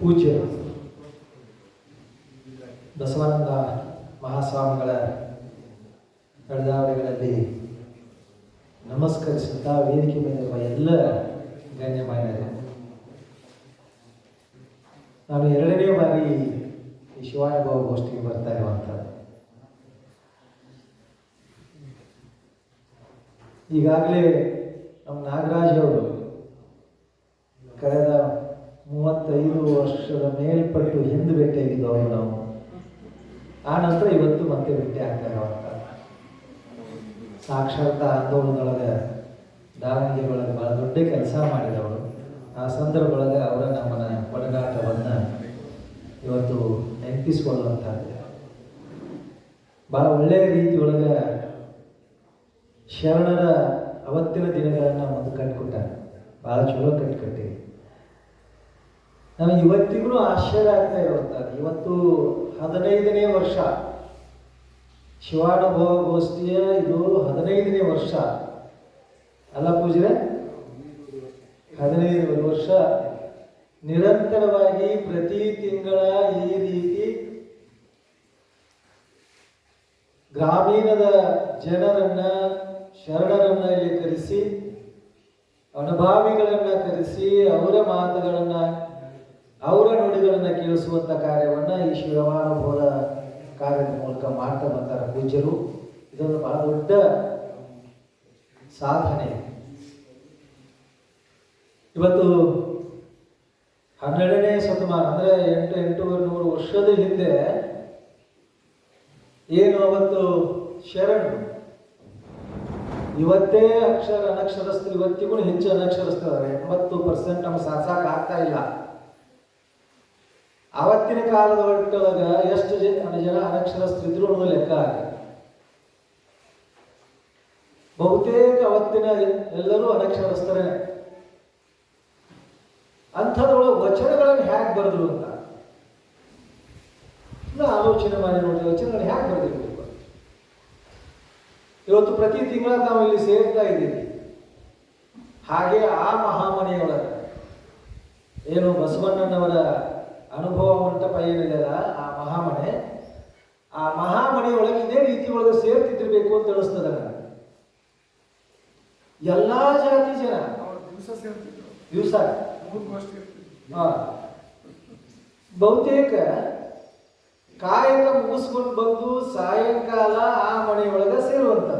ಪೂಜ್ಯ ಬಸವಾನಂದ ಮಹಾಸ್ವಾಮಿಗಳ ನಡೆದಾವಳಿಗಳಲ್ಲಿ ನಮಸ್ಕರಿಸುತ್ತಾ ವೇದಿಕೆ ಮೇಲಿರುವ ಎಲ್ಲ ಗಣ್ಯಮಾನ್ಯರು ನಾನು ಎರಡನೇ ಬಾರಿ ಈ ಶಿವಾನುಭವ ಗೋಷ್ಠಿಗೆ ಬರ್ತಾ ಇರುವಂಥದ್ದು. ಈಗಾಗಲೇ ನಮ್ಮ ನಾಗರಾಜ್ ಅವರು ಕಳೆದ ಮೂವತ್ತೈದು ವರ್ಷದ ಮೇಲ್ಪಟ್ಟು ಹಿಂದೆ ಭೇಟಿಯಾಗಿದ್ದವರು ನಾವು. ಆ ನಂತರ ಇವತ್ತು ಮತ್ತೆ ಭೇಟಿ ಆಗ್ತಾ ಸಾಕ್ಷರತಾ ಆಂದೋಲನದೊಳಗೆ ದಾವಣಗೆರೆ ಒಳಗೆ ಭಾಳ ದೊಡ್ಡ ಕೆಲಸ ಮಾಡಿದವರು. ಆ ಸಂದರ್ಭದೊಳಗೆ ಅವರ ನಮ್ಮನ ಒಡನಾಟವನ್ನು ಇವತ್ತು ನೆನಪಿಸಿಕೊಳ್ಳುವಂಥದ್ದು. ಭಾಳ ಒಳ್ಳೆಯ ರೀತಿಯೊಳಗೆ ಶರಣರ ಅವತ್ತಿನ ದಿನಗಳನ್ನು ಮುಂದೆ ಕಟ್ಕೊಟ್ಟ ಭಾಳ ಚಲೋ ಕಟ್ಟಿಕೊಟ್ಟಿವಿ ನಮಗೆ ಇವತ್ತಿಗೂ ಆಶ್ಚರ್ಯ ಆಗ್ತಾ ಇರುವಂಥದ್ದು. ಇವತ್ತು ಹದಿನೈದನೇ ವರ್ಷ. ಶಿವಾನುಭವ ಗೋಷ್ಠಿಯ ಇದು ಹದಿನೈದನೇ ವರ್ಷ. ಅಲ್ಲ ಪೂಜೆ ಹದಿನೈದು ವರ್ಷ. ನಿರಂತರವಾಗಿ ಪ್ರತಿ ತಿಂಗಳ ಈ ರೀತಿ ಗ್ರಾಮೀಣದ ಜನರನ್ನ, ಶರಣರನ್ನ ಇಲ್ಲಿ ಕರೆಸಿ, ಅನುಭಾವಿಗಳನ್ನ ಕರೆಸಿ, ಅವರ ಮಾತುಗಳನ್ನ ಅವರ ನುಡಿಗಳನ್ನು ಕೇಳಿಸುವಂಥ ಕಾರ್ಯವನ್ನು ಈ ಶಿವಮಾನುಭವದ ಕಾರ್ಯದ ಮೂಲಕ ಮಾಡ್ತಾ ಬಂತಾರೆ ಪೂಜ್ಯರು ಇದೊಂದು ಬಹಳ ದೊಡ್ಡ ಸಾಧನೆ. ಇವತ್ತು ಹನ್ನೆರಡನೇ ಶತಮಾನ, ಅಂದ್ರೆ ಎಂಟು, ಎಂಟೂವರೆ, ನೂರು ವರ್ಷದ ಹಿಂದೆ ಏನು ಅವತ್ತು ಶರಣ್? ಇವತ್ತೇ ಅಕ್ಷರ ಅನಕ್ಷರಸ್ಥರು ಇವತ್ತಿಗೂ ಹೆಚ್ಚು ಅನಕ್ಷರಸ್ಥರು ಎಂಬತ್ತು ಪರ್ಸೆಂಟ್ ನಮ್ಗೆ ಸಾಧಿಸಕ್ ಆಗ್ತಾ ಇಲ್ಲ. ಆವತ್ತಿನ ಕಾಲದ ಒಟ್ಟೊಳಗ ಎಷ್ಟು ಜನ ಜನ ಅನಕ್ಷರಸ್ಥರಿದ್ರು ಅನ್ನೋ ಲೆಕ್ಕ ಆಗಿದೆ ಬಹುತೇಕ ಅವತ್ತಿನ ಎಲ್ಲರೂ ಅನಕ್ಷರಸ್ಥರೇ. ಅಂಥದ್ರೊಳಗೆ ವಚನಗಳನ್ನು ಹ್ಯಾಕ್ ಬರೆದ್ರು ಅಂತ. ಆಲೋಚನೆ ಮಾಡಿ ನೋಡಿ ವಚನಗಳು ಹ್ಯಾಕ್ ಬರೆದಿರ್ಬೇಕು. ಇವತ್ತು ಪ್ರತಿ ತಿಂಗಳ ನಾವು ಇಲ್ಲಿ ಸೇರ್ತಾ ಇದ್ದೀವಿ. ಹಾಗೆ ಆ ಮಹಾಮನೆಯೊಳಗೆ. ಏನು ಬಸವಣ್ಣನವರ ಅನುಭವ ಮಂಟಪ ಏನಿದೆಯಲ್ಲ ಆ ಮಹಾಮನೆ ಆ ಮಹಾಮನೆಯೊಳಗೆ ಇದೇ ರೀತಿ ಒಳಗೆ ಸೇರ್ತಿದ್ದಿರ್ಬೇಕು ಅಂತ ಅನಿಸ್ತದ ನನಗೆ. ಎಲ್ಲಾ ಜಾತಿ ಜನ. ದಿವಸ. ಬಹುತೇಕ ಕಾಯಕ ಮುಗಿಸ್ಕೊಂಡು ಬಂದು ಸಾಯಂಕಾಲ ಆ ಮನೆಯೊಳಗೆ ಸೇರುವಂತ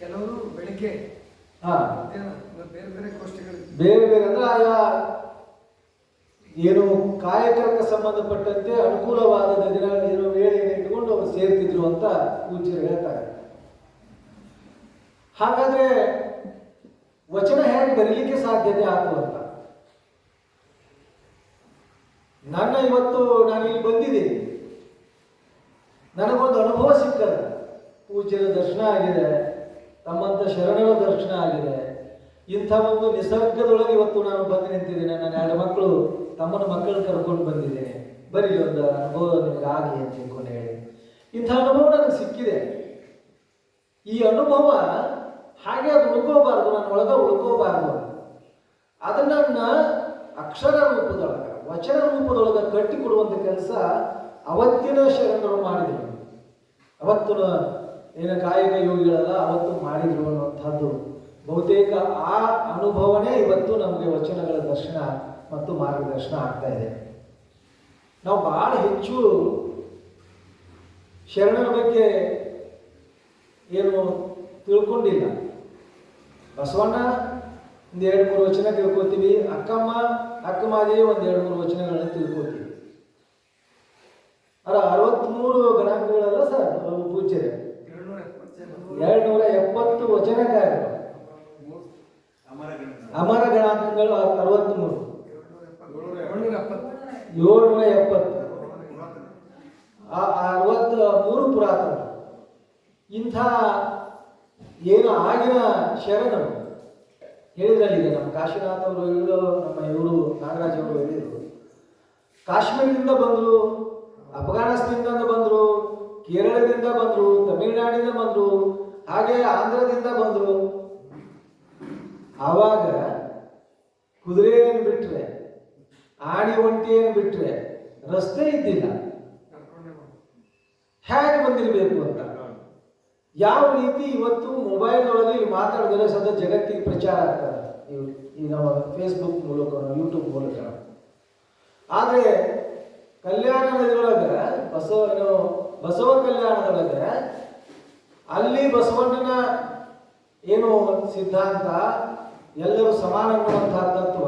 ಕೆಲವರು ಬೆಳಿಗ್ಗೆ ಹಾ. ಬೇರೆ ಬೇರೆ ಗೋಷ್ಠಿಗಳು ಬೇರೆ ಬೇರೆ ಅಂದ್ರೆ ಆಯಾ ಏನು ಕಾಯಕಕ್ಕೆ ಸಂಬಂಧಪಟ್ಟಂತೆ ಅನುಕೂಲವಾದ ದಿನಗಳಲ್ಲಿ ಇರೋ ವೇಳೆಯನ್ನು ಇಟ್ಕೊಂಡು ಅವರು ಸೇರ್ತಿದ್ರು ಅಂತ ಪೂಜ್ಯರು ಹೇಳ್ತಾರೆ. ಹಾಗಾದ್ರೆ ವಚನ ಹೇಗೆ ಬರೀಲಿಕ್ಕೆ ಸಾಧ್ಯತೆ ಆಯ್ತು ಅಂತ? ನನ್ನ ಇವತ್ತು ನಾನು ಇಲ್ಲಿ ಬಂದಿದ್ದೀನಿ. ನನಗೊಂದು ಅನುಭವ ಸಿಕ್ಕದ. ಪೂಜ್ಯರ ದರ್ಶನ ಆಗಿದೆ. ತಮ್ಮಂತ ಶರಣರ ದರ್ಶನ ಆಗಿದೆ. ಇಂಥ ಒಂದು ನಿಸರ್ಗದೊಳಗೆ ಇವತ್ತು ನಾನು ಬಂದು ನಿಂತಿದ್ದೇನೆ. ನನ್ನ ಎರಡು ಮಕ್ಕಳು, ತಮ್ಮನ ಮಕ್ಕಳು ಕರ್ಕೊಂಡು ಬಂದಿದ್ದೇನೆ. ಬರೀ ಒಂದು ಅನುಭವ ನಿಮ್ಗೆ ಆಗಲಿ ಅಂತ ತಿಳ್ಕೊಂಡು ಹೇಳಿ. ಇಂಥ ಅನುಭವ ನನಗೆ ಸಿಕ್ಕಿದೆ. ಈ ಅನುಭವ ಹಾಗೆ ಅದು ಉಳ್ಕೋಬಾರ್ದು, ನನ್ನ ಒಳಗ ಉಳ್ಕೋಬಾರ್ದು. ಅದನ್ನ ಅಕ್ಷರ ರೂಪದೊಳಗ, ವಚನ ರೂಪದೊಳಗ ಕಟ್ಟಿಕೊಡುವಂತ ಕೆಲಸ ಅವತ್ತಿನ ಶರಣರು ಮಾಡಿದರು. ಅವತ್ತಿನ ಏನು ಕಾಯಕ ಯೋಗಿಗಳೆಲ್ಲ, ಅವತ್ತು ಮಾಡಿದ್ರು ಅನ್ನುವಂಥದ್ದು. ಬಹುತೇಕ ಆ ಅನುಭವನೇ ಇವತ್ತು ನಮಗೆ ವಚನಗಳ ದರ್ಶನ ಮತ್ತು ಮಾರ್ಗದರ್ಶನ ಆಗ್ತಾ ಇದೆ. ನಾವು ಬಹಳ ಹೆಚ್ಚು ಶರಣರ ಬಗ್ಗೆ ಏನು ತಿಳ್ಕೊಂಡಿಲ್ಲ. ಬಸವಣ್ಣ ಒಂದು ಎರಡು ಮೂರು ವಚನ ತಿಳ್ಕೊತೀವಿ. ಅಕ್ಕಮ್ಮ ಅಕ್ಕಮಾದೇವಿ ಒಂದು ಎರಡು ಮೂರು ವಚನಗಳನ್ನು ತಿಳ್ಕೊತೀವಿ. ಅಲ್ಲ ಅರವತ್ಮೂರು ಗಣಾಂಕಗಳಲ್ಲ ಸರ್ ಪೂಜೆ ಪೂಜ್ಯರೇ ಎರಡು ನೂರ ಎಪ್ಪತ್ತು ವಚನಕಾರರು ಅಮರ ಗಣಾಂಕಗಳು ಏಳ್ನೂರ ಎಪ್ಪತ್ತು ಏಳ್ನೂರ ಎಪ್ಪತ್ತು ಅರವತ್ತ ಮೂರು ಪುರಾತನ. ಇಂಥ ಏನು ಆಗಿನ ಶರಣರು ಹೇಳಿದ್ರಲ್ಲಿದೆ ನಮ್ಮ ಕಾಶಿನಾಥ್ ಅವರು ಹೇಳಿದ್ರು ನಮ್ಮ ಇವರು, ನಾಗರಾಜ್ ಅವರು ಹೇಳಿದರು. ಕಾಶ್ಮೀರದಿಂದ ಬಂದರು, ಅಫ್ಘಾನಿಸ್ತಾನದಿಂದ ಬಂದರು, ಕೇರಳದಿಂದ ಬಂದರು, ತಮಿಳುನಾಡಿಂದ ಬಂದರು, ಹಾಗೆ ಆಂಧ್ರದಿಂದ ಬಂದರು. ಆವಾಗ ಕುದುರೆಯನ್ನು ಬಿಟ್ಟರೆ ಆಡಿ ಒಂಟಿಯನ್ನು ಬಿಟ್ಟರೆ ರಸ್ತೆ ಇದ್ದಿಲ್ಲ. ಹೇಗೆ ಬಂದಿರಬೇಕು ಅಂತ? ಯಾವ ರೀತಿ ಇವತ್ತು ಮೊಬೈಲ್ ಒಳಗೆ ಮಾತಾಡಿದ್ರೆ ಸದಾ ಜಗತ್ತಿಗೆ ಪ್ರಚಾರ ಆಗ್ತದೆ. ಈ- ನಮ್ಮ ಫೇಸ್ಬುಕ್ ಮೂಲಕ ಯೂಟ್ಯೂಬ್ ಮೂಲಕ. ಆದರೆ ಕಲ್ಯಾಣದೊಳಗೆ ಬಸವ, ಏನು, ಬಸವ ಕಲ್ಯಾಣದೊಳಗೆ ಅಲ್ಲಿ ಬಸವಣ್ಣನ ಏನು ಸಿದ್ಧಾಂತ ಎಲ್ಲರೂ ಸಮಾನ ಅನ್ನುವಂತಹ ತತ್ವ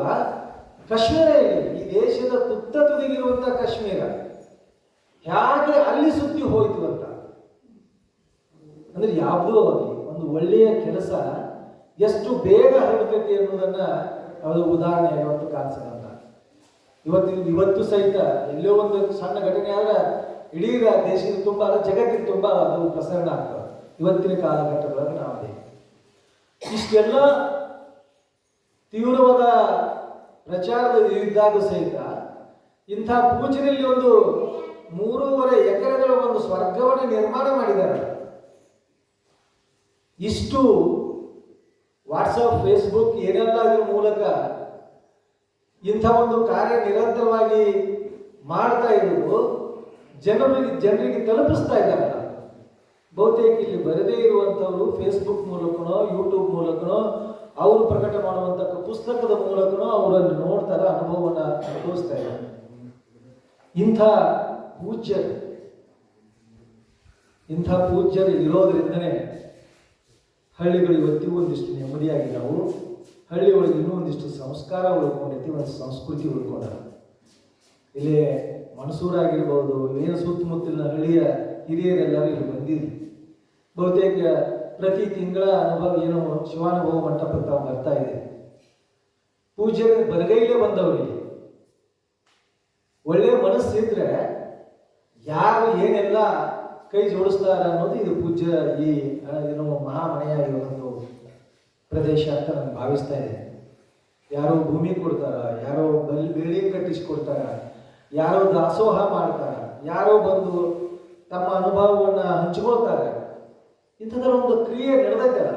ಕಾಶ್ಮೀರ ಈ ದೇಶದ ತುತ್ತ ತುದಿಗಿರುವಂತಹ ಕಾಶ್ಮೀರ. ಹೇಗೆ ಅಲ್ಲಿ ಸುತ್ತಿ ಹೋಯಿತು ಅಂತ? ಅಂದ್ರೆ ಯಾವುದೋ ಆಗಲಿ ಒಂದು ಒಳ್ಳೆಯ ಕೆಲಸ ಎಷ್ಟು ಬೇಗ ಹರಡ್ತೈತಿ ಅನ್ನೋದನ್ನ ಅದು ಉದಾಹರಣೆ ಇವತ್ತು ಕಾಣಿಸಲ್ಲ ಇವತ್ತು ಇವತ್ತು ಸಹಿತ ಎಲ್ಲೋ ಒಂದು ಸಣ್ಣ ಘಟನೆ ಆದ್ರೆ ಇಡೀ ದೇಶದ ತುಂಬ, ಅಲ್ಲ ಜಗತ್ತಿಗೆ ತುಂಬ ಅದು ಪ್ರಸರಣ ಆಗ್ತದೆ. ಇವತ್ತಿನ ಕಾಲಘಟ್ಟಗಳನ್ನು ನಾವು ಇಷ್ಟೆಲ್ಲ ತೀವ್ರವಾದ ಪ್ರಚಾರದ ಇದ್ದಾಗ ಸಹಿತ ಇಂಥ ಪೂಜೆಯಲ್ಲಿ ಒಂದು ಮೂರುವರೆ ಎಕರೆಗಳ ಒಂದು ಸ್ವರ್ಗವನ್ನು ನಿರ್ಮಾಣ ಮಾಡಿದ್ದಾರೆ. ಇಷ್ಟು ವಾಟ್ಸಪ್ ಫೇಸ್ಬುಕ್ ಏನೆಲ್ಲ ಮೂಲಕ ಇಂಥ ಒಂದು ಕಾರ್ಯ ನಿರಂತರವಾಗಿ ಮಾಡ್ತಾ ಇರೋದು ಜನರಿಗೆ ಜನರಿಗೆ ತಲುಪಿಸ್ತಾ ಇದ್ದಾರಲ್ಲ ಬಹುತೇಕ ಇಲ್ಲಿ ಬರದೇ ಇರುವಂಥವರು ಫೇಸ್ಬುಕ್ ಮೂಲಕನೋ ಯೂಟ್ಯೂಬ್ ಮೂಲಕನೋ ಅವರು ಪ್ರಕಟ ಮಾಡುವಂತ ಪುಸ್ತಕದ ಮೂಲಕನೂ ಅವರನ್ನು ನೋಡ್ತಾರೆ, ಅನುಭವವನ್ನು ಅನುಭವಿಸ್ತಾ ಇದ್ದಾರೆ. ಇಂಥ ಪೂಜ್ಯರು ಇಂಥ ಪೂಜ್ಯರು ಇರೋದ್ರಿಂದನೇ ಹಳ್ಳಿಗಳು ಇವತ್ತಿಗೂ ಒಂದಿಷ್ಟು ನೆಮ್ಮದಿಯಾಗಿದ್ದಾವು ಹಳ್ಳಿ ಒಳಗೆ ಇನ್ನೂ ಒಂದಿಷ್ಟು ಸಂಸ್ಕಾರ ಉಳ್ಕೊಂಡೈತಿ ಒಂದು ಸಂಸ್ಕೃತಿ ಉಳ್ಕೊಂಡ ಇಲ್ಲಿ ಮಣಸೂರಾಗಿರ್ಬೋದು ಏನು ಸುತ್ತಮುತ್ತಲಿನ ಹಳ್ಳಿಯ ಹಿರಿಯರೆಲ್ಲರೂ ಇಲ್ಲಿ ಬಂದಿದ್ರು. ಬಹುತೇಕ ಪ್ರತಿ ತಿಂಗಳ ಅನುಭವ ಏನು ಶಿವಾನುಭವ ಮಂಟಪಕ್ಕೆ ತಾವು ಬರ್ತಾ ಇದೆ. ಪೂಜೆ ಬಲಗೈಲೇ ಬಂದವ್ರಿ ಒಳ್ಳೆಯ ಮನಸ್ಸು ಮನಸ್ಸಿದ್ರೆ ಯಾರು ಏನೆಲ್ಲ ಕೈ ಜೋಡಿಸ್ತಾರ ಅನ್ನೋದು ಇದು ಪೂಜ್ಯ ಈ ಏನೋ ಏನು ಮಹಾಮನೆಯ ಈ ಒಂದು ಪ್ರದೇಶ ಅಂತ ನಾನು ಭಾವಿಸ್ತಾ ಇದೆ ಯಾರೋ ಭೂಮಿ ಕೊಡ್ತಾರ, ಯಾರೋ ಬಲ್ ಬಿಲ್ಡಿಂಗ್ ಕಟ್ಟಿಸ್ಕೊಡ್ತಾರ ಯಾರೋ ದಾಸೋಹ ಮಾಡ್ತಾರ, ಯಾರೋ ಬಂದು ತಮ್ಮ ಅನುಭವವನ್ನು ಹಂಚ್ಕೊಳ್ತಾರೆ. ಇಂಥದ್ರ ಒಂದು ಕ್ರಿಯೆ ನಡೆದೈತಲ್ಲ,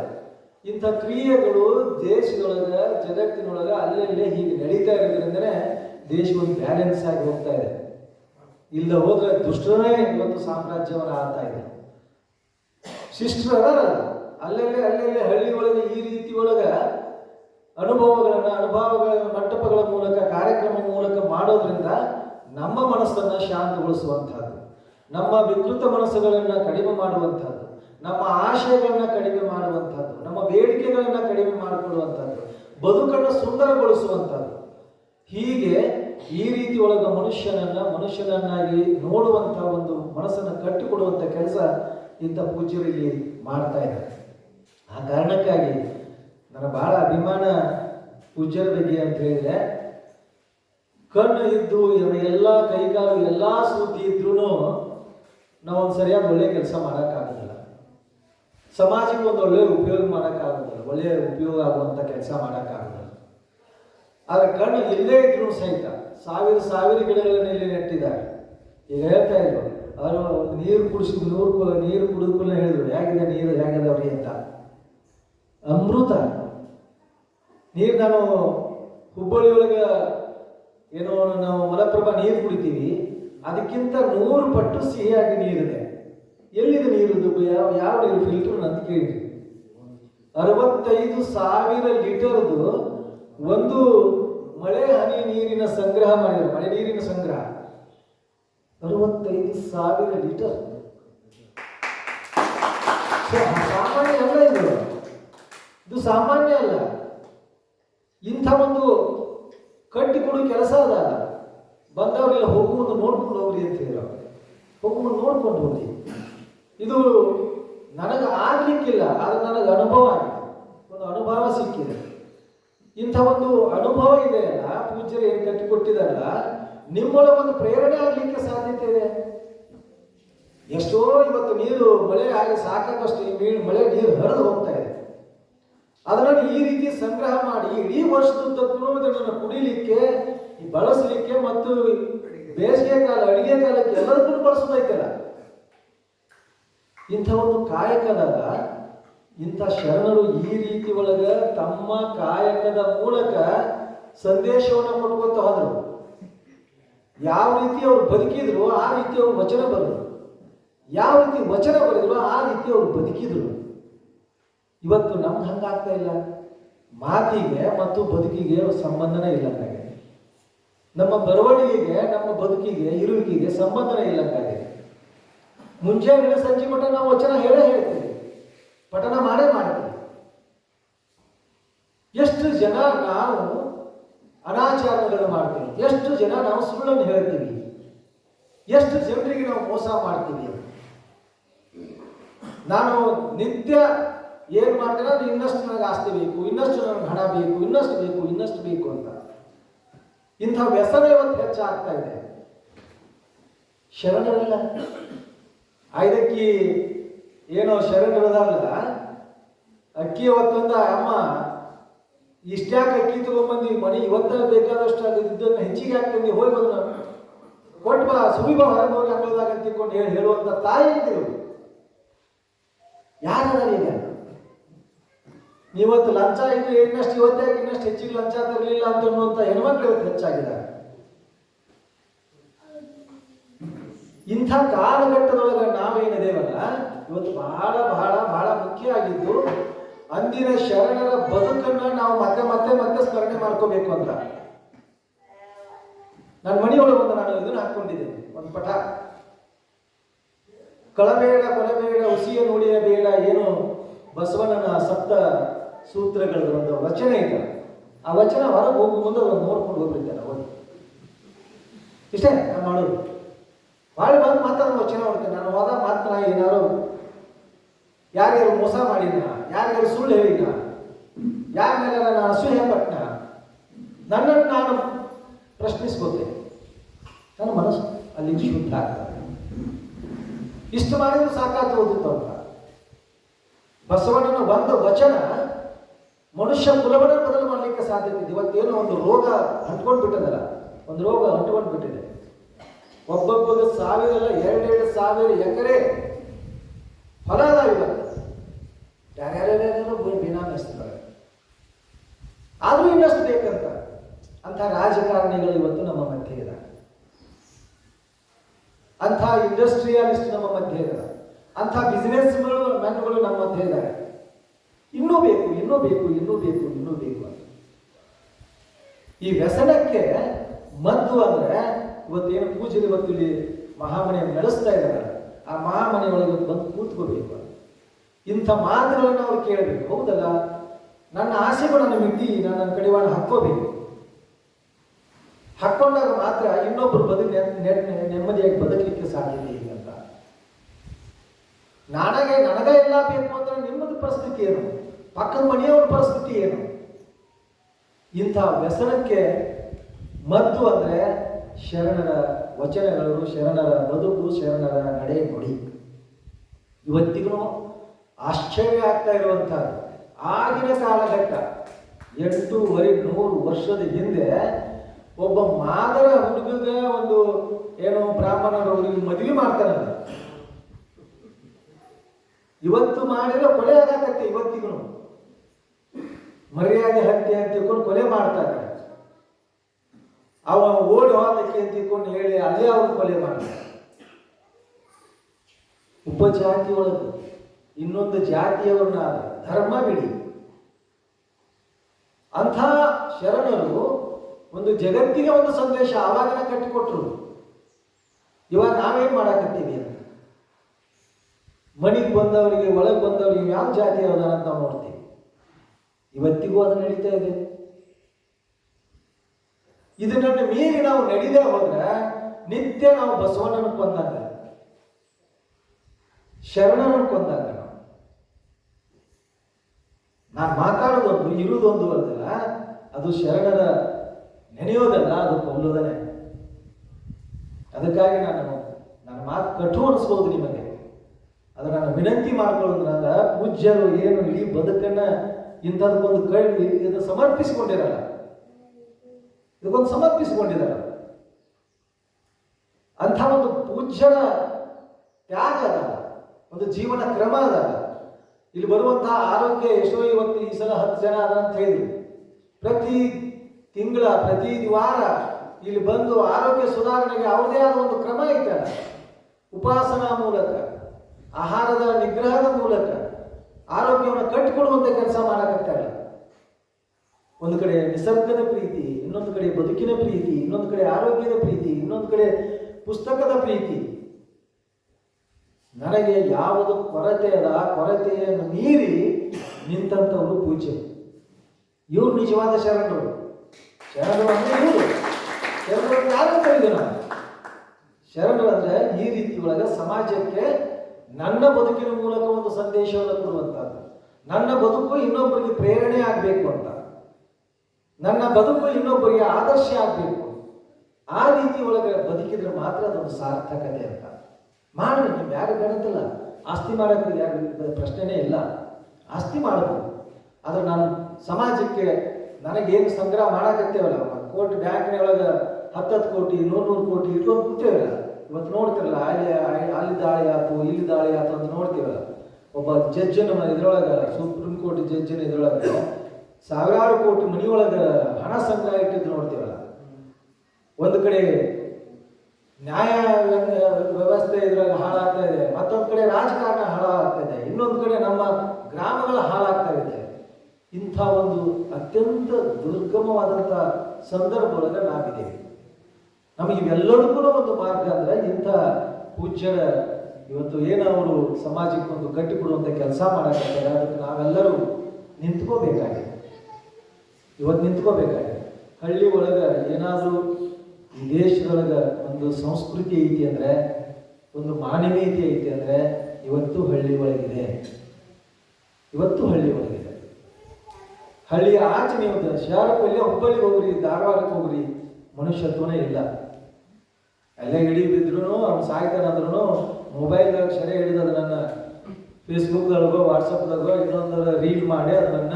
ಇಂಥ ಕ್ರಿಯೆಗಳು ದೇಶದೊಳಗೆ, ಜಗತ್ತಿನೊಳಗೆ ಅಲ್ಲಲ್ಲೇ ಹೀಗೆ ನಡೀತಾ ಇರೋದ್ರಿಂದನೇ ದೇಶ ಒಂದು ಬ್ಯಾಲೆನ್ಸ್ ಆಗಿ ಹೋಗ್ತಾ ಇದೆ. ಇಲ್ಲ ಹೋದ್ರೆ ದುಷ್ಟರೇ ಇವತ್ತು ಸಾಮ್ರಾಜ್ಯವನ್ನು ಆಳ್ತಾ ಇದೆ ಶಿಷ್ಟರ ಅಲ್ಲಲ್ಲೇ ಅಲ್ಲಲ್ಲೇ ಹಳ್ಳಿ ಒಳಗೆ ಈ ರೀತಿ ಒಳಗೆ ಅನುಭವಗಳನ್ನ, ಅನುಭವಗಳ ಮಂಟಪಗಳ ಮೂಲಕ, ಕಾರ್ಯಕ್ರಮ ಮೂಲಕ ಮಾಡೋದ್ರಿಂದ ನಮ್ಮ ಮನಸ್ಸನ್ನ ಶಾಂತಗೊಳಿಸುವಂಥದ್ದು, ನಮ್ಮ ವಿಕೃತ ಮನಸ್ಸುಗಳನ್ನು ಕಡಿಮೆ ಮಾಡುವಂತಹದ್ದು ನಮ್ಮ ಆಶಯಗಳನ್ನ ಕಡಿಮೆ ಮಾಡುವಂಥದ್ದು, ನಮ್ಮ ಬೇಡಿಕೆಗಳನ್ನ ಕಡಿಮೆ ಮಾಡಿಕೊಳ್ಳುವಂತಹದ್ದು ಬದುಕನ್ನು ಸುಂದರಗೊಳಿಸುವಂಥದ್ದು. ಹೀಗೆ ಈ ರೀತಿ ಒಳಗ ಮನುಷ್ಯನನ್ನ, ಮನುಷ್ಯನನ್ನಾಗಿ ನೋಡುವಂತಹ ಒಂದು ಮನಸ್ಸನ್ನು ಕಟ್ಟಿಕೊಡುವಂತ ಕೆಲಸ ಇಂಥ ಪೂಜ್ಯರಿಗೆ ಮಾಡ್ತಾ ಇದ್ದಾರೆ. ಆ ಕಾರಣಕ್ಕಾಗಿ ನನ್ನ ಬಹಳ ಅಭಿಮಾನ ಪೂಜ್ಯರ ಬಗ್ಗೆ ಅಂತ ಹೇಳಿದ್ರೆ, ಕಣ್ಣು ಇದ್ದು ಎಲ್ಲ ಕೈಕಾಲು ಎಲ್ಲ ಸುದ್ದಿ ಇದ್ರೂ ನಾವೊಂದು ಸರಿಯಾದ ಒಳ್ಳೆ ಕೆಲಸ ಮಾಡೋಕ್ಕಾಗೋದಿಲ್ಲ ಸಮಾಜಕ್ಕೆ ಒಂದು ಒಳ್ಳೆಯ ಉಪಯೋಗ ಮಾಡೋಕ್ಕಾಗೋದಿಲ್ಲ, ಒಳ್ಳೆಯ ಉಪಯೋಗ ಆಗುವಂಥ ಕೆಲಸ ಮಾಡೋಕ್ಕಾಗೋದಿಲ್ಲ. ಆದರೆ ಕಣ್ಣು ಇಲ್ಲೇ ಇದ್ರೂ ಸಹಿತ ಸಾವಿರ ಸಾವಿರ ಗಿಡಗಳನ್ನು ಇಲ್ಲಿ ನೆಟ್ಟಿದ್ದಾರೆ. ಈಗ ಹೇಳ್ತಾ ಇದ್ರು, ಅವರು ನೀರು ಕುಡಿಸಿದ್ರು ನೂರು ಕು- ನೀರು ಕುಡಿದ್ಕೂಲ ಹೇಳಿದ್ರು, ಹೇಗಿದೆ ನೀರು, ಹೇಗಿದೆ ಅವ್ರಿಗೆ ಅಂತ. ಅಮೃತ. ನೀರು ನಾನು ಹುಬ್ಬಳ್ಳಿ ಒಳಗೆ ಏನೋ ನಾವು ಮಲಪ್ರಭಾ ನೀರು ಕುಡಿತೀವಿ, ಅದಕ್ಕಿಂತ ನೂರು ಪಟ್ಟು ಸಿಹಿಯಾಗಿ ನೀರಿದೆ. ಎಲ್ಲಿದೆ ನೀರು ಯಾವ ನೀರು ಫಿಲ್ಟರ್ ಅಂತ ಕೇಳಿ. ಅರವತ್ತೈದು ಸಾವಿರ ಲೀಟರ್ದು ಒಂದು ಮಳೆ ಹನಿ ನೀರಿನ ಸಂಗ್ರಹ ಮಾಡಿದ್ದಾರೆ ಮಳೆ ನೀರಿನ ಸಂಗ್ರಹ. ಅರವತ್ತೈದು ಸಾವಿರ ಲೀಟರ್. ಸಾಮಾನ್ಯ ಅಲ್ಲ ಇದು. ಇದು ಸಾಮಾನ್ಯ ಅಲ್ಲ. ಇಂಥ ಒಂದು ಕಟ್ಟಿಕೊಡು ಕೆಲಸ ಅದ. ಬಂದವರೆಲ್ಲ ಹೋಗುವುದು ನೋಡ್ಕೊಂಡು ಹೋಗ್ರಿ ಅಂತ ಹೇಳಿದ್ರು ಹೋಗುವುದು ನೋಡ್ಕೊಂಡು ಹೋಗ್ರಿ. ಇದು ನನಗೆ ಆಗ್ಲಿಕ್ಕಿಲ್ಲ ಆದ್ರೆ ನನಗೆ ಅನುಭವ ಆಗಿದೆ. ಒಂದು ಅನುಭವ ಸಿಕ್ಕಿದೆ. ಇಂಥ ಒಂದು ಅನುಭವ ಇದೆ ಅಲ್ಲ, ಪೂಜ್ಯರು ಏನು ಕಟ್ಟಿಕೊಟ್ಟಿದಲ್ಲ ನಿಮ್ಮೊಳಗೆ ಒಂದು ಪ್ರೇರಣೆ ಆಗ್ಲಿಕ್ಕೆ ಸಾಧ್ಯತೆ ಇದೆ. ಎಷ್ಟೋ ಇವತ್ತು ನೀರು ಮಳೆ ಆಗಿ ಸಾಕಾಗಷ್ಟು ಮಳೆ ನೀರು ಹರಿದು ಹೋಗ್ತಾ ಇದೆ. ಅದನ್ನು ಈ ರೀತಿ ಸಂಗ್ರಹ ಮಾಡಿ ಇಡೀ ವರ್ಷದುದ್ದಕ್ಕೂ ಇದನ್ನು ಕುಡಿಲಿಕ್ಕೆ ಬಳಸಲಿಕ್ಕೆ ಮತ್ತು ಬೇಸಿಗೆ ಕಾಲ, ಅಡಿಗೆ ಕಾಲಕ್ಕೆ ಇಂಥ ಒಂದು ಕಾಯಕದಾಗ ಇಂಥ ಶರಣರು ಈ ರೀತಿ ಒಳಗ ತಮ್ಮ ಕಾಯಕದ ಮೂಲಕ ಸಂದೇಶವನ್ನು ಕೊಟ್ಕೊತ ಹೋದರು. ಯಾವ ರೀತಿ ಅವ್ರು ಬದುಕಿದ್ರು, ಆ ರೀತಿ ಅವ್ರು ವಚನ ಬರೆದ್ರು. ಯಾವ ರೀತಿ ವಚನ ಬರೆದ್ರು, ಆ ರೀತಿ ಅವ್ರು ಬದುಕಿದ್ರು. ಇವತ್ತು ನಮ್ಗೆ ಹಂಗಾಗ್ತಾ ಇಲ್ಲ. ಮಾತಿಗೆ ಮತ್ತು ಬದುಕಿಗೆ ಸಂಬಂಧನೇ ಇಲ್ಲಂತಾಗಿದೆ ನಮ್ಮ ಬರವಣಿಗೆಗೆ, ನಮ್ಮ ಬದುಕಿಗೆ, ಇರುವಿಕೆಗೆ ಸಂಬಂಧನೇ ಇಲ್ಲಂಗಾಗಿದೆ ಮುಂಜಾನೆ ಸಂಜೆ ಮಟ್ಟ ನಾವು ವಚನ ಹೇಳೇ ಹೇಳ್ತೀವಿ. ಪಠನ ಮಾಡೇ ಮಾಡ್ತೀವಿ ಎಷ್ಟು ಜನ ನಾವು ಅನಾಚಾರಗಳು ಮಾಡ್ತೀವಿ. ಎಷ್ಟು ಜನ ನಾವು ಸುಳ್ಳನ್ನು ಹೇಳ್ತೀವಿ. ಎಷ್ಟು ಜನರಿಗೆ ನಾವು ಮೋಸ ಮಾಡ್ತೀವಿ. ನಾನು ನಿತ್ಯ ಏನು ಮಾಡ್ತೀರ ಇನ್ನಷ್ಟು ನನಗೆ ಆಸ್ತಿ ಬೇಕು, ಇನ್ನಷ್ಟು ನನಗೆ ಹಣ ಬೇಕು, ಇನ್ನಷ್ಟು ಬೇಕು ಇನ್ನಷ್ಟು ಬೇಕು ಅಂತ. ಇಂಥ ವ್ಯಸನ ಇವತ್ತು ಹೆಚ್ಚಾಗ್ತಾ ಇದೆ. ಶರಣರಿಲ್ಲ. ಐದಕ್ಕಿ ಏನೋ ಶರಣರದಲ್ಲ ಅಕ್ಕಿ ಅವತ್ತೊಂದ ಅಮ್ಮ, ಇಷ್ಟ್ಯಾಕೆ ಅಕ್ಕಿ ತಗೊಂಬಂದಿ, ಮನೆ ಇವತ್ತ ಬೇಕಾದಷ್ಟು ಅದು ಇದ್ದನ್ನು ಹೆಚ್ಚಿಗೆ ಹಾಕ್ತಂದು ಹೋಗಿ ಬಂದ ಕೊಟ್ಟು ಬಾ ಸುಬಿ ಬಾ ಹೊರಗೆ ಹೋಗಿ ಹಾಕೋದಾಗ ಅಂತ ತಿಳ್ಕೊಂಡು ಹೇಳಿ ಹೇಳುವಂತ ತಾಯಿ ಅಂತೀವಿ ಯಾರದಾರ ಈಗ? ನೀವತ್ತು ಲಂಚ ಇದು ಇನ್ನಷ್ಟು ಇವತ್ತೇ ಇನ್ನಷ್ಟು ಹೆಚ್ಚಿಗೆ ಲಂಚ ತರಲಿಲ್ಲ ಅಂತ ಅನ್ನುವಂಥ ಹೆಣ್ಮಕ್ಳು ಇವತ್ತು ಹೆಚ್ಚಾಗಿದ್ದಾರೆ ಇಂಥ ಕಾಲಘಟ್ಟದೊಳಗೆ ಇವತ್ತು ಬಹಳ ಬಹಳ ಬಹಳ ಮುಖ್ಯ ಆಗಿದ್ದು ಅಂದಿನ ಶರಣರ ಬದುಕನ್ನ ನಾವು ಮತ್ತೆ ಮತ್ತೆ ಮತ್ತೆ ಸ್ಮರಣೆ ಮಾಡ್ಕೋಬೇಕು ಅಂತ. ನನ್ನ ಮನೆಯೊಳಗೆ ಒಂದು ನಾನು ಇದನ್ನು ಹಾಕೊಂಡಿದ್ದೇನೆ ಒಂದು ಪಟ. ಕಳಬೇಡ ಕೊಲಬೇಡ ಹುಸಿಯ ನೋಡಿಯ ಬೇಡ ಏನು ಬಸವಣ್ಣನ ಸಪ್ತ ಸೂತ್ರಗಳ ಒಂದು ವಚನ ಇದೆ. ಆ ವಚನ ಹೊರಗೆ ಹೋಗು ಮುಂದೆ ನೋಡ್ಕೊಂಡು ಹೋಗ್ಬಿಡ್ತಾರೆ ಅವನು ಇಷ್ಟೇ, ನಾನು ಮಾಡೋದು ಭಾಳ ಬಂದು ಮಾತಾಡೋ ವಚನ ಹೊಡ್ತೇನೆ ನಾನು ಹೋದ ಮಾತ್ರ ಏನಾರು ಯಾರ್ಯಾರು ಮೋಸ ಮಾಡಿದ ಯಾರ್ಯಾರು ಸುಳ್ಳು ಹೇಳಿದ ಯಾರ ಮೇಲೆ ನಾನು ಅಸೂಹೆ ಪಟ್ಟ ನನ್ನನ್ನು ನಾನು ಪ್ರಶ್ನಿಸ್ಕೋತೆ ನನ್ನ ಮನಸ್ಸು ಅಲ್ಲಿ ಶುದ್ಧ ಆಗ್ತದೆ. ಇಷ್ಟು ಮಾಡಿದ್ರು ಸಾಕಾಗ್ತು ಹೋದಿತ್ತು ಅಂತ. ಬಸವಣ್ಣನ ಒಂದು ವಚನ ಮನುಷ್ಯ ಕುಲವನ್ನ ಬದಲು ಮಾಡಲಿಕ್ಕೆ ಸಾಧ್ಯತೆ ಇದೆ ಇವತ್ತೇನೋ ಒಂದು ರೋಗ ಅಂಟ್ಕೊಂಡು ಬಿಟ್ಟದಲ್ಲ, ಒಂದು ರೋಗ ಅಂಟ್ಕೊಂಡು ಬಿಟ್ಟಿದೆ. ಒಬ್ಬೊಬ್ಬರು ಸಾವಿರ ಎರಡೆರಡು ಸಾವಿರ ಎಕರೆ ಹೊಲ ಅದ ಇವತ್ತು ಯಾರ್ಯಾರ್ಯಾರ್ಯಾರೋ ಬಿನಾಮಿಸ್ತಾರೆ ಆದ್ರೂ ಇನ್ನಷ್ಟು ಬೇಕಂತ. ಅಂತ ರಾಜಕಾರಣಿಗಳು ಇವತ್ತು ನಮ್ಮ ಮಧ್ಯೆ ಇದ್ದಾರೆ. ಅಂಥ ಇಂಡಸ್ಟ್ರಿಯಲಿಸ್ಟ್ ನಮ್ಮ ಮಧ್ಯೆ ಇದ್ದಾರೆ. ಅಂಥ ಬಿಸ್ನೆಸ್ಗಳು ಮ್ಯಾನ್ಗಳು ನಮ್ಮ ಮಧ್ಯೆ ಇದ್ದಾರೆ. ಇನ್ನೂ ಬೇಕು ಇನ್ನೂ ಬೇಕು ಇನ್ನೂ ಬೇಕು ಇನ್ನೂ ಬೇಕು ಅಂತ. ಈ ವ್ಯಸನಕ್ಕೆ ಮದ್ದು ಅಂದ್ರೆ ಇವತ್ತೇನು ಪೂಜೆ ಇವತ್ತು ಇಲ್ಲಿ ಮಹಾಮನೆಯನ್ನು ನಡೆಸ್ತಾ ಇದ್ದಾರೆ. ಆ ಮಹಾಮನೆಯೊಳಗೆ ಬಂದು ಕೂತ್ಕೋಬೇಕು ಇಂಥ ಮಾತುಗಳನ್ನು ಅವ್ರು ಕೇಳಬೇಕು. ಹೌದಲ್ಲ? ನನ್ನ ಆಸೆಗಳನ್ನು ನನ್ನ ನಾನು ನನ್ನ ಕಡಿವಾಣ ಹಾಕ್ಕೋಬೇಕು. ಹಾಕ್ಕೊಂಡಾಗ ಮಾತ್ರ ಇನ್ನೊಬ್ಬರು ಬದುಕು ನೆಮ್ಮದಿಯಾಗಿ ಬದುಕಲಿಕ್ಕೆ ಸಾಧ್ಯತೆ ಇಲ್ಲ ನನಗೆ ನನಗ ಎಲ್ಲ ಬೇಕು ಅಂದ್ರೆ ನಿಮ್ಮದು ಪರಿಸ್ಥಿತಿ ಏನು? ಪಕ್ಕದ ಮನೆಯವ್ರ ಪರಿಸ್ಥಿತಿ ಏನು? ಇಂಥ ವ್ಯಸನಕ್ಕೆ ಮದ್ದು ಅಂದ್ರೆ ಶರಣರ ವಚನಗಳು, ಶರಣರ ಬದುಕು, ಶರಣರ ನಡೆ ನುಡಿ. ಇವತ್ತಿಗೂ ಆಶ್ಚರ್ಯ ಆಗ್ತಾ ಇರುವಂತಹದ್ದು. ಆಗಿನ ಕಾಲಘಟ್ಟ, ಎಂಟೂವರೆ ನೂರು ವರ್ಷದ ಹಿಂದೆ ಒಬ್ಬ ಮಾದರ ಹುಡುಗಗೆ ಒಂದು ಏನೋ ಬ್ರಾಹ್ಮಣರ ಹುಡುಗಿ ಮದುವೆ ಮಾಡ್ತಾರಂತ. ಇವತ್ತು ಮಾಡಿದ್ರೆ ಕೊಲೆ ಆಗತ್ತೆ ಇವತ್ತಿಗೂ. ಮರ್ಯಾದೆ ಹತ್ಯೆ ಅಂತ ತಿಳ್ಕೊಂಡು ಕೊಲೆ ಮಾಡ್ತಾರೆ ಅವ ಓಡಿ ಹೋದಕ್ಕೆ ಅಂತ ತಿಳ್ಕೊಂಡು ಹೇಳಿ ಅದೇ ಅವ್ರು ಕೊಲೆ ಮಾಡ್ತಾರೆ ಉಪಜಾತಿ ಒಳಗೆ ಇನ್ನೊಂದು ಜಾತಿಯವರನ್ನ ಧರ್ಮ ಬಿಡಿ. ಅಂಥ ಶರಣರು ಒಂದು ಜಗತ್ತಿಗೆ ಒಂದು ಸಂದೇಶ ಆವಾಗಿನ ಕಟ್ಟಿಕೊಟ್ರು. ಇವಾಗ ನಾವೇನು ಮಾಡಾಕತ್ತೀವಿ ಅಂತ. ಮನೆಗೆ ಬಂದವರಿಗೆ, ಒಳಗೆ ಬಂದವರಿಗೆ ಯಾವ ಜಾತಿ ಯಾವ್ದಾರ ಅಂತ ನೋಡ್ತೀವಿ. ಇವತ್ತಿಗೂ ಅದು ನಡೀತಾ ಇದೆ. ಇದನ್ನ ಮೀರಿ ನಾವು ನಡೀದೇ ಹೋದ್ರೆ ನಿತ್ಯ ನಾವು ಬಸವಣ್ಣನ ಕೊಂದಾಗ ಶರಣನ ಕೊಂದಾಗ ನಾವು ನಾನು ಇರೋದು ಇರುವುದೊಂದು ಅಂತಲ್ಲ ಅದು ಶರಣರ ನೆನೆಯೋದಲ್ಲ, ಅದು ಕೊಲ್ಲೋದನೆ ಅದಕ್ಕಾಗಿ ನಾನು ನನ್ನ ಮಾತು ಕಠು ಅನಿಸ್ಬೋದು ನಿಮಗೆ. ಅದು ನಾನು ವಿನಂತಿ ಮಾಡ್ಕೊಳ್ಳೋದ್ರಿಂದ ಪೂಜ್ಯರು ಏನು ಇಡೀ ಬದುಕನ್ನ ಇಂಥದಕ್ಕೊಂದು ಕೈ ಇದನ್ನು ಸಮರ್ಪಿಸಿಕೊಂಡಿರಲ್ಲ. ಇದಕ್ಕೊಂದು ಸಮರ್ಪಿಸಿಕೊಂಡಿರಲ್ಲ. ಅಂಥ ಒಂದು ಪೂಜ್ಯರ ತ್ಯಾಗ ಅದ, ಒಂದು ಜೀವನ ಕ್ರಮ ಅದ. ಇಲ್ಲಿ ಬರುವಂತಹ ಆರೋಗ್ಯ ಎಷ್ಟೋ ಇವತ್ತು ಈ ಸಲ ಹತ್ತು ಜನ ಅದ ಅಂತ ಹೇಳಿದ್ರು. ಪ್ರತಿ ತಿಂಗಳ, ಪ್ರತಿ ವಾರ ಇಲ್ಲಿ ಬಂದು ಆರೋಗ್ಯ ಸುಧಾರಣೆಗೆ ಅವ್ರದೇ ಆದ ಒಂದು ಕ್ರಮ ಐತಲ್ಲ ಉಪಾಸನಾ ಮೂಲಕ, ಆಹಾರದ ನಿಗ್ರಹದ ಮೂಲಕ ಆರೋಗ್ಯವನ್ನು ಕಟ್ಟಿಕೊಡುವಂಥ ಕೆಲಸ ಮಾಡಕತ್ತಾರ ಒಂದು ಕಡೆ ನಿಸರ್ಗದ ಪ್ರೀತಿ, ಇನ್ನೊಂದು ಕಡೆ ಬದುಕಿನ ಪ್ರೀತಿ, ಇನ್ನೊಂದು ಕಡೆ ಆರೋಗ್ಯದ ಪ್ರೀತಿ, ಇನ್ನೊಂದು ಕಡೆ ಪುಸ್ತಕದ ಪ್ರೀತಿ. ನನಗೆ ಯಾವುದು ಕೊರತೆ ಅದ ಕೊರತೆಯನ್ನು ಮೀರಿ ನಿಂತಂಥವರು ಪೂಜೆ ಇವರು ನಿಜವಾದ ಶರಣರು. ಶರಣರು ಅಂದ್ರೆ ಇವರು. ಶರಣರು ಯಾರು ಕರೆದು ನಾನು. ಶರಣರು ಅಂದ್ರೆ ಈ ರೀತಿ ಒಳಗೆ ಸಮಾಜಕ್ಕೆ ನನ್ನ ಬದುಕಿನ ಮೂಲಕ ಒಂದು ಸಂದೇಶವನ್ನು ಕೊಡುವಂಥದ್ದು. ನನ್ನ ಬದುಕು ಇನ್ನೊಬ್ಬರಿಗೆ ಪ್ರೇರಣೆ ಆಗಬೇಕು ಅಂತ. ನನ್ನ ಬದುಕು ಇನ್ನೊಬ್ಬರಿಗೆ ಆದರ್ಶ ಆಗಬೇಕು. ಆ ರೀತಿ ಒಳಗೆ ಬದುಕಿದ್ರೆ ಮಾತ್ರ ಅದೊಂದು ಸಾರ್ಥಕತೆ ಅಂತ. ಮಾಡ್ರಿ ನೀವು ಯಾರು ಕಾಣುತ್ತಲ್ಲ? ಆಸ್ತಿ ಮಾಡೋಕ್ಕೆ ಯಾರು ಪ್ರಶ್ನೆನೇ ಇಲ್ಲ. ಆಸ್ತಿ ಮಾಡೋದು ಆದ್ರೆ ನಾನು ಸಮಾಜಕ್ಕೆ ನನಗೇನು ಸಂಗ್ರಹ ಮಾಡಕತ್ತೇವಲ್ಲ? ಕೋಟಿ ಬ್ಯಾಂಕ್ನೊಳಗೆ ಹತ್ತತ್ತು ಕೋಟಿ ನೂರು ನೂರು ಕೋಟಿ ಇಟ್ಕೊಂಡು ಕೂತೇವಲ್ಲ? ಇವತ್ತು ನೋಡ್ತಿರಲ್ಲ, ಅಲ್ಲಿ ಅಲ್ಲಿ ದಾಳಿ ಆಯ್ತು, ಇಲ್ಲಿ ದಾಳಿ ಆಯ್ತು ಅಂತ ನೋಡ್ತೀವಲ್ಲ ಒಬ್ಬ ಜಡ್ಜನ ಇದ್ರೊಳಗೆ, ಸುಪ್ರೀಂ ಕೋರ್ಟ್ ಜಡ್ಜನ ಇದ್ರೊಳಗೆ ಸಾವಿರಾರು ಕೋಟಿ ಮನಿಯೊಳಗೆ ಹಣ ಸಂಗ್ರಹ ಇಟ್ಟಿದ್ದು ನೋಡ್ತೀವಲ್ಲ ಒಂದು ಕಡೆ ನ್ಯಾಯ ವ್ಯವಸ್ಥೆ ಇದ್ರಾಗ ಹಾಳಾಗ್ತಾ ಇದೆ. ಮತ್ತೊಂದು ಕಡೆ ರಾಜಕಾರಣ ಹಾಳಾಗ್ತಾ ಇದೆ. ಇನ್ನೊಂದು ಕಡೆ ನಮ್ಮ ಗ್ರಾಮಗಳು ಹಾಳಾಗ್ತಾ ಇದೆ. ಇಂಥ ಒಂದು ಅತ್ಯಂತ ದುರ್ಗಮವಾದಂಥ ಸಂದರ್ಭದೊಳಗೆ ನಾವಿದ್ದೇವೆ ನಮಗೆ ಇವೆಲ್ಲರಿಗೂ ಒಂದು ಮಾರ್ಗ ಅಂದ್ರೆ ಇಂಥ ಪೂಜ್ಯರ ಇವತ್ತು ಏನು ಅವರು ಸಮಾಜಕ್ಕೆ ಒಂದು ಕಟ್ಟಿಕೊಡುವಂಥ ಕೆಲಸ ಮಾಡೋಕ್ಕಾಗ್ತಾರೆ ಅದಕ್ಕೆ ನಾವೆಲ್ಲರೂ ನಿಂತ್ಕೋಬೇಕಾಗಿದೆ. ಇವತ್ತು ನಿಂತ್ಕೋಬೇಕಾಗಿದೆ. ಹಳ್ಳಿ ಒಳಗೆ ಏನಾದರೂ ಈ ದೇಶದೊಳಗೆ ಒಂದು ಸಂಸ್ಕೃತಿ ಐತಿ ಅಂದರೆ, ಒಂದು ಮಾನವೀಯತೆ ಐತಿ ಅಂದರೆ ಇವತ್ತು ಹಳ್ಳಿ ಒಳಗಿದೆ ಇವತ್ತು ಹಳ್ಳಿ ಒಳಗಿದೆ ಹಳ್ಳಿಯ ಆಚೆ ನೀವು ಶಹರಕ್ಕೆ ಹುಬ್ಬಳ್ಳಿಗೆ ಹೋಗ್ರಿ, ಧಾರವಾಡಕ್ಕೆ ಹೋಗ್ರಿ, ಮನುಷ್ಯತ್ವನೇ ಇಲ್ಲ. ಎಲ್ಲ ಹಿಡಿ ಬಿದ್ರು ಅವ್ನು ಸಾಯ್ತಾನಂದ್ರೂ ಮೊಬೈಲ್ದಾಗ ಸೆರೆ ಹಿಡಿದು ಅದನ್ನ ಫೇಸ್ಬುಕ್ದಾಗೋ ವಾಟ್ಸಪ್ದಾಗೋ ಇನ್ನೊಂದು ರೀಲ್ ಮಾಡಿ ಅದನ್ನ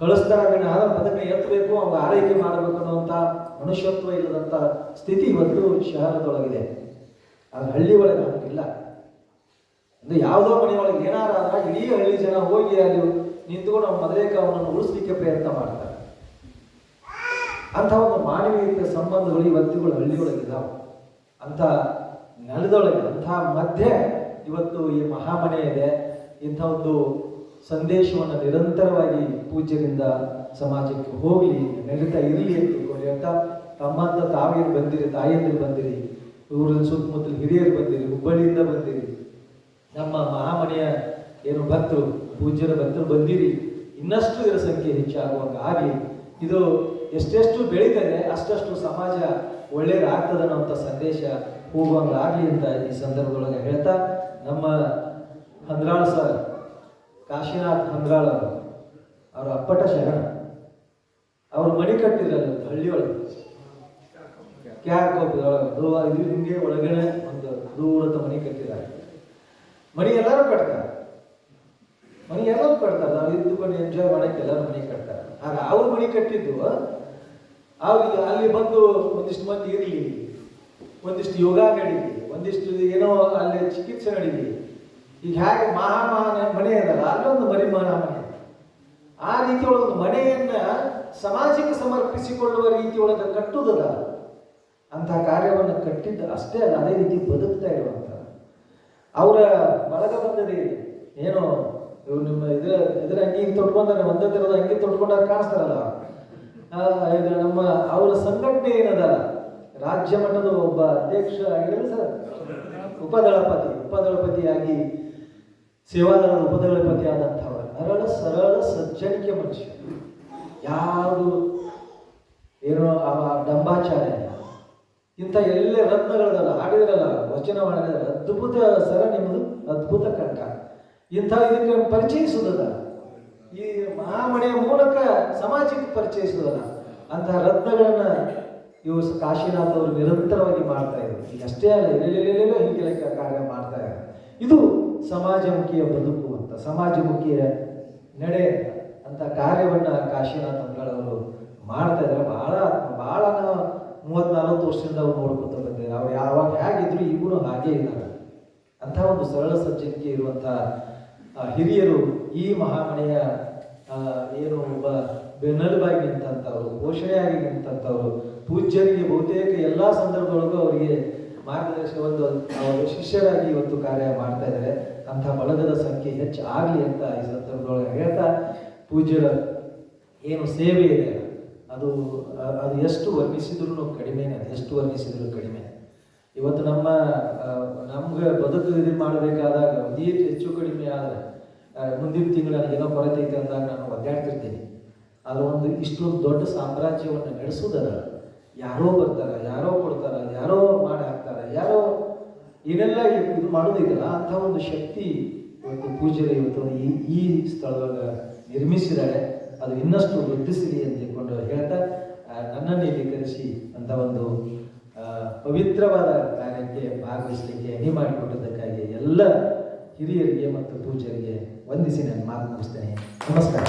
ಕಳಿಸ್ತಾರ ಆದ್ರೆ ಅದನ್ನ ಎತ್ತಬೇಕು ಅವ್ನ ಆರೈಕೆ ಮಾಡಬೇಕು ಅನ್ನುವಂಥ ಮನುಷ್ಯತ್ವ ಇಲ್ಲದಂಥ ಸ್ಥಿತಿ ಇವತ್ತು ಶಹರದೊಳಗಿದೆ. ಅದು ಹಳ್ಳಿ ಒಳಗೆ ಆಗಿಲ್ಲ ಅಂದ್ರೆ ಯಾವುದೋ ಮನೆಯೊಳಗೆ ಏನಾರ ಇಡೀ ಹಳ್ಳಿ ಜನ ಹೋಗಿ ಅಲ್ಲಿ ನಿಂತ್ಕೊಂಡು ಅವ್ನ ಮದುವೆಗೆ ಅವನನ್ನು ಉಳಿಸ್ಲಿಕ್ಕೆ ಪ್ರಯತ್ನ ಮಾಡ್ತಾರೆ. ಅಂಥ ಒಂದು ಮಾನವೀಯತೆ ಸಂಬಂಧಗಳು ಇವತ್ತುಗಳು ಹಳ್ಳಿಯೊಳಗಿದ್ದಾವೆ ಅಂಥ ನೆಲದೊಳಗೆ, ಅಂಥ ಮಧ್ಯೆ ಇವತ್ತು ಈ ಮಹಾಮನೆ ಇದೆ. ಇಂಥ ಒಂದು ಸಂದೇಶವನ್ನು ನಿರಂತರವಾಗಿ ಪೂಜ್ಯರಿಂದ ಸಮಾಜಕ್ಕೆ ಹೋಗಲಿ ನಡೀತಾ ಇರಲಿ ಅಂತ ತಿಳ್ಕೊಳ್ಳಿ ಅಂತ ತಮ್ಮಂತ ತಾವಿರು ಬಂದಿರಿ, ತಾಯಿಯಂದಿರು ಬಂದಿರಿ, ಊರಿನ ಸುತ್ತಮುತ್ತಲ ಹಿರಿಯರು ಬಂದಿರಿ, ಹುಬ್ಬಳ್ಳಿಯಿಂದ ಬಂದಿರಿ. ನಮ್ಮ ಮಹಾಮನೆಯ ಏನು ಭಕ್ತರು, ಪೂಜ್ಯರ ಭಕ್ತರು ಬಂದಿರಿ. ಇನ್ನಷ್ಟು ಇದರ ಸಂಖ್ಯೆ ಹೆಚ್ಚಾಗುವಂಗೆ ಆಗಲಿ ಇದು ಎಷ್ಟೆಷ್ಟು ಬೆಳೀತದೆ, ಅಷ್ಟಷ್ಟು ಸಮಾಜ ಒಳ್ಳೇದಾಗ್ತದೆ ಅನ್ನೋಂಥ ಸಂದೇಶ ಹೋಗುವಂಗೆ ಆಗಲಿ ಅಂತ ಈ ಸಂದರ್ಭದೊಳಗೆ ಹೇಳ್ತಾ ನಮ್ಮ ಹಂದ್ರಾಳ್ ಸರ್. ಕಾಶಿನಾಥ್ ಹಂದ್ರಾಳ ಅವರು ಅಪ್ಪಟ ಶರಣ. ಅವ್ರು ಮಣಿ ಕಟ್ಟಿದ್ರಲ್ಲ ಹಳ್ಳಿಯೊಳಗೆ. ಕ್ಯಾರ್ ಕೋಪದೊಳಗೆ ದೂರ ಇದು ಹಿಂಗೆ ಒಳಗಡೆ ಒಂದು ದೂರದ ಮನೆ ಕಟ್ಟಿದ್ದಾರೆ. ಮನೆ ಎಲ್ಲರೂ ಕಟ್ತಾರೆ. ಮನೆ ಎಲ್ಲರೂ ಕಟ್ತಾರೆ. ನಾವು ಇದ್ದುಕೊಂಡು ಎಂಜಾಯ್ ಮಾಡಕ್ಕೆ ಎಲ್ಲರೂ ಮನೆ ಕಟ್ತಾರೆ. ಆಗ ಅವ್ರ ಮನೆ ಕಟ್ಟಿದ್ದು ಅವ್ರಿಗೆ ಅಲ್ಲಿ ಬಂದು ಒಂದಿಷ್ಟು ಮಂದಿ ಇರಲಿ, ಒಂದಿಷ್ಟು ಯೋಗ ನಡೀಲಿ, ಒಂದಿಷ್ಟು ಏನೋ ಅಲ್ಲಿ ಚಿಕಿತ್ಸೆ ನಡೀಲಿ. ಈಗ ಹೇಗೆ ಮಹಾ ಮಹಾ ಮನೆ ಅದಲ್ಲ, ಅಲ್ಲೊಂದು ಮರಿ ಮಹಾಮನೆ ಆ ರೀತಿಯೊಳಗೆ ಮನೆಯನ್ನ ಸಮಾಜಕ್ಕೆ ಸಮರ್ಪಿಸಿಕೊಳ್ಳುವ ರೀತಿಯೊಳಗೆ ಕಟ್ಟುವುದಲ್ಲ ಅಂತಹ ಕಾರ್ಯವನ್ನು ಕಟ್ಟಿದ್ದ ಅಷ್ಟೇ ಅಲ್ಲ, ಅದೇ ರೀತಿ ಬದುಕ್ತಾ ಇರುವಂತ. ಅವರ ಬಳಗ ಬಂದದೆ ಏನೋ, ಇವ್ರು ನಿಮ್ಮ ಇದ್ರ ಇದ್ರ ಅಂಗಿ ತೊಟ್ಕೊಂಡಾರೆ, ಒಂದೇ ಥರದ ಅಂಗಿ ತೊಟ್ಕೊಂಡಾಗ ಕಾಣಿಸ್ತಾರಲ್ಲ. ಇದು ನಮ್ಮ, ಅವರ ಸಂಘಟನೆ ಏನದಲ್ಲ, ರಾಜ್ಯ ಮಟ್ಟದ ಒಬ್ಬ ಅಧ್ಯಕ್ಷ ಆಗಿರಲಿ ಸರ್ ಉಪದಳಪತಿ ಉಪದಳಪತಿಯಾಗಿ ಸೇವಾದಳದ ಉಪದಳಪತಿ ಆದಂಥವ ಸರಳ ಸರಳ, ಸಜ್ಜನಿಕೆ ಮನುಷ್ಯ. ಯಾವುದು ಏನೋ ಅವ ಡಂಬಾಚಾರ. ಇಂಥ ಎಲ್ಲ ರತ್ನಗಳದಲ್ಲ ಹಾಡಿದ್ರಲ್ಲ, ವಚನ ಮಾಡಿದ್ರೆ ಅದ್ಭುತ ಸರ ನಿಮ್ಮದು, ಅದ್ಭುತ ಕಂಠ. ಇಂಥ ಇದಕ್ಕೆ ಪರಿಚಯಿಸುವುದಲ್ಲ ಈ ಮಹಾಮಣೆಯ ಮೂಲಕ ಸಮಾಜಕ್ಕೆ ಪರಿಚಯಿಸುವುದಲ್ಲ ಅಂತಹ ರತ್ನಗಳನ್ನ ಇವು ಕಾಶಿನಾಥ್ ಅವರು ನಿರಂತರವಾಗಿ ಮಾಡ್ತಾ ಇದ್ರು. ಈಗ ಅಷ್ಟೇ ಅಲ್ಲ ಎಲ್ಲೆಲ್ಲೆಲ್ಲೆಲ್ಲೋ ಹಿಂಗೆ ಕಾರ್ಯ ಮಾಡ್ತಾ ಇದ್ದಾರೆ. ಇದು ಸಮಾಜಮುಖಿಯ ಬದುಕು ಅಂತ, ಸಮಾಜಮುಖಿಯ ನಡೆ ಅಂತ ಕಾರ್ಯವನ್ನು ಕಾಶಿನಾಥ್ ಅಂಗಳವರು ಮಾಡ್ತಾ ಇದ್ದಾರೆ. ಬಹಳ ಬಹಳ ನಾವು ಮೂವತ್ ನಲವತ್ತು ವರ್ಷದಿಂದ ಅವ್ರು ನೋಡ್ಕೊತ ಬಂದಿದ್ದಾರೆ ಅವ್ರು ಯಾವಾಗ ಹೇಗಿದ್ರು ಈಗೂ ಹಾಗೇ ಇದ್ದಾರೆ ಅಂಥ ಒಂದು ಸರಳ ಸಜ್ಜನಿಕೆ ಇರುವಂಥ ಹಿರಿಯರು ಈ ಮಹಾಮನೆಯ ಏನು ಒಬ್ಬ ಬೆನ್ನೆಲುಬಾಗಿ ನಿಂತಂಥವ್ರು, ಪೋಷಣೆಯಾಗಿ ನಿಂತಂಥವ್ರು, ಪೂಜ್ಯರಿಗೆ ಬಹುತೇಕ ಎಲ್ಲ ಸಂದರ್ಭದೊಳಗೂ ಅವರಿಗೆ ಮಾರ್ಗದರ್ಶನ ಒಂದು ಅವರು ಶಿಷ್ಯರಾಗಿ ಇವತ್ತು ಕಾರ್ಯ ಮಾಡ್ತಾ ಇದ್ದಾರೆ. ಅಂಥ ಬಳಗದ ಸಂಖ್ಯೆ ಹೆಚ್ಚು ಆಗಲಿ ಅಂತ ಈ ಸಂದರ್ಭದೊಳಗೆ ಹೇಳ್ತಾ ಪೂಜ್ಯರ ಏನು ಸೇವೆ ಇದೆ, ಅದು ಅದು ಎಷ್ಟು ವರ್ಣಿಸಿದ್ರು ಕಡಿಮೆ, ಅದು ಎಷ್ಟು ವರ್ಣಿಸಿದ್ರು ಕಡಿಮೆ. ಇವತ್ತು ನಮ್ಮ ನಮ್ಗೆ ಬದುಕು ಇದು ಮಾಡಬೇಕಾದಾಗ ಅದೇ ಹೆಚ್ಚು ಕಡಿಮೆ ಆದರೆ ಮುಂದಿನ ತಿಂಗಳು ನನಗೇನೋ ಕೊರತೆ ಐತೆ ಅಂದಾಗ ನಾನು ಒದ್ದಾಡ್ತಿರ್ತೀನಿ. ಅದು ಒಂದು ಇಷ್ಟೊಂದು ದೊಡ್ಡ ಸಾಮ್ರಾಜ್ಯವನ್ನು ನಡೆಸೋದಲ್ಲ ಯಾರೋ ಬರ್ತಾರ, ಯಾರೋ ಕೊಡ್ತಾರೆ, ಯಾರೋ ಯಾರೋ ಇವೆಲ್ಲ ಇದು ಮಾಡೋದಿಲ್ಲ ಅಂಥ ಒಂದು ಶಕ್ತಿ ಇವತ್ತು ಪೂಜೆಗೆ ಇವತ್ತು ಈ ಈ ಸ್ಥಳದಾಗ ನಿರ್ಮಿಸಿದ್ದಾರೆ. ಅದು ಇನ್ನಷ್ಟು ವೃದ್ಧಿಸಲಿ ಅಂತ ತಿಳ್ಕೊಂಡು ಹೇಳ್ತಾ ನನ್ನನ್ನು ಇಲ್ಲಿ ಕರೆಸಿ ಅಂತ ಒಂದು ಪವಿತ್ರವಾದ ಕಾರ್ಯಕ್ಕೆ ಭಾಗವಹಿಸಲಿಕ್ಕೆ ಅಣಿ ಮಾಡಿಕೊಟ್ಟದ್ದಕ್ಕಾಗಿ ಎಲ್ಲ ಹಿರಿಯರಿಗೆ ಮತ್ತು ಪೂಜರಿಗೆ ವಂದಿಸಿ ನಾನು ಮಾತು ಮುಗಿಸ್ತೇನೆ. ನಮಸ್ಕಾರ.